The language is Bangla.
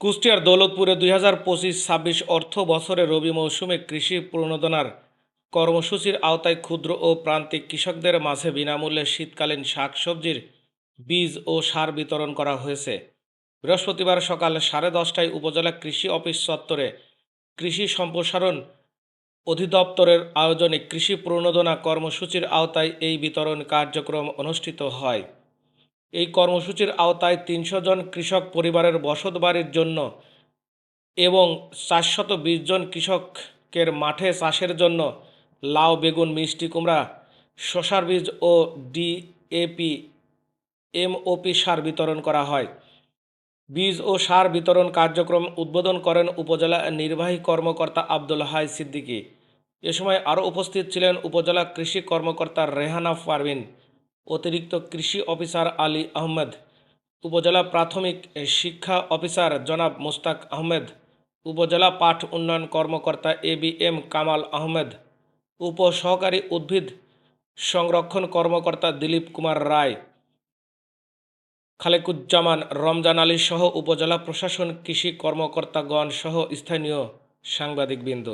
কুষ্টিয়ার দৌলতপুরে দুই হাজার পঁচিশ ছাব্বিশ অর্থ বছরে রবি মৌসুমে কৃষি প্রণোদনার কর্মসূচির আওতায় ক্ষুদ্র ও প্রান্তিক কৃষকদের মাঝে বিনামূল্যে শীতকালীন শাকসবজির বীজ ও সার বিতরণ করা হয়েছে। বৃহস্পতিবার সকাল সাড়ে দশটায় উপজেলা কৃষি অফিস চত্বরে কৃষি সম্প্রসারণ অধিদপ্তরের আয়োজনে কৃষি প্রণোদনা কর্মসূচির আওতায় এই বিতরণ কার্যক্রম অনুষ্ঠিত হয়। এই কর্মসূচির আওতায় তিনশো জন কৃষক পরিবারের বসত বাড়ির জন্য এবং চারশত বিশ জন কৃষকের মাঠে চাষের জন্য লাউ, বেগুন, মিষ্টি, কুমড়া শশার বীজ ও ডিএপি এমওপি সার বিতরণ করা হয়। বীজ ও সার বিতরণ কার্যক্রম উদ্বোধন করেন উপজেলা নির্বাহী কর্মকর্তা আব্দুল হাই সিদ্দিকী। এ সময় আরও উপস্থিত ছিলেন উপজেলা কৃষি কর্মকর্তা রেহানা পারভিন। অতিরিক্ত কৃষি অফিসার আলী আহমেদ, উপজেলা প্রাথমিক শিক্ষা অফিসার জনাব মোস্তাক আহমেদ, উপজেলা পাঠ উন্নয়ন কর্মকর্তা A B M Kamal Ahmed উপ সহকারী উদ্ভিদ সংরক্ষণ কর্মকর্তা দিলীপ কুমার রায়, খালেকুজ্জামান রমজান আলী সহ উপজেলা প্রশাসন, কৃষি কর্মকর্তাগণ সহ স্থানীয় সাংবাদিকবৃন্দ।